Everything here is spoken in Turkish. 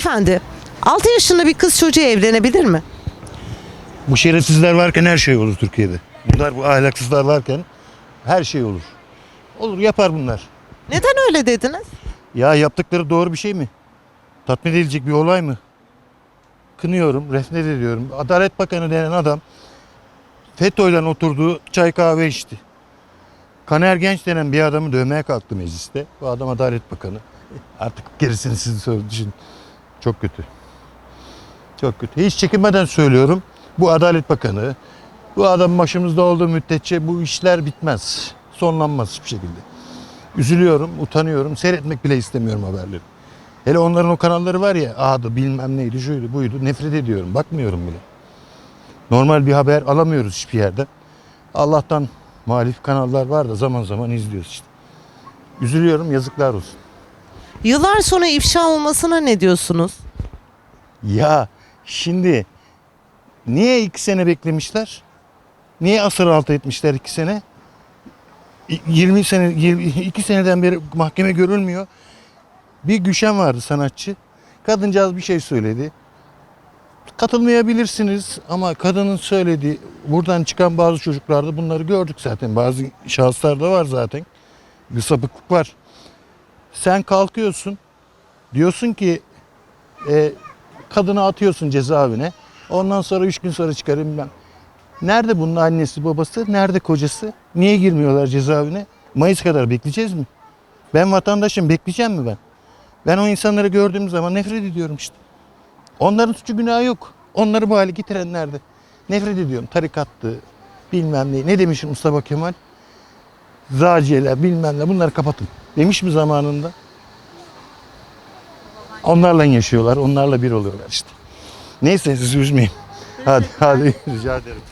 Beyefendi 6 yaşında bir kız çocuğu evlenebilir mi? Bu şerefsizler varken her şey olur Türkiye'de. Bunlar bu ahlaksızlar varken her şey olur. Olur yapar bunlar. Neden öyle dediniz? Ya yaptıkları doğru bir şey mi? Tatmin edilecek bir olay mı? Kınıyorum, refnet ediyorum. Adalet Bakanı denen adam FETÖ'yle oturduğu çay kahve içti. Kaner Genç denen bir adamı dövmeye kalktı mecliste. Bu adam Adalet Bakanı. Artık gerisini siz düşünün. Çok kötü. Çok kötü. Hiç çekinmeden söylüyorum. Bu Adalet Bakanı, bu adam başımızda olduğu müddetçe bu işler bitmez. Sonlanmaz hiçbir şekilde. Üzülüyorum, utanıyorum. Seyretmek bile istemiyorum haberleri. Hele onların o kanalları var ya, adı bilmem neydi, şuydu, buydu. Nefret ediyorum, bakmıyorum bile. Normal bir haber alamıyoruz hiçbir yerden. Allah'tan muhalif kanallar var da zaman zaman izliyoruz işte. Üzülüyorum, yazıklar olsun. Yıllar sonra ifşa olmasına ne diyorsunuz? Ya şimdi niye iki sene beklemişler? Niye asır altı etmişler iki sene? Y- 20 sene, 22 seneden beri mahkeme görülmüyor. Bir Güşen vardı sanatçı. Kadıncağız bir şey söyledi. Katılmayabilirsiniz ama kadının söylediği buradan çıkan bazı çocuklarda bunları gördük zaten. Bazı şahıslarda var zaten. Bir sapıklık var. Sen kalkıyorsun. Diyorsun ki e, kadını atıyorsun cezaevine. Ondan sonra üç gün sonra çıkarım ben. Nerede bunun annesi babası? Nerede kocası? Niye girmiyorlar cezaevine? Mayıs kadar bekleyeceğiz mi? Ben vatandaşım bekleyeceğim mi ben? Ben o insanları gördüğüm zaman nefret ediyorum işte. Onların suçu günahı yok. Onları bu hale getirenler de. Nefret ediyorum. Tarikattı, bilmem ne. Ne demiş Mustafa Kemal? Zaciyeler bilmem ne bunları kapatın. Demiş mi zamanında? Onlarla yaşıyorlar, onlarla bir oluyorlar işte. Neyse sizi üzmeyeyim. Hadi, hadi rica ederim.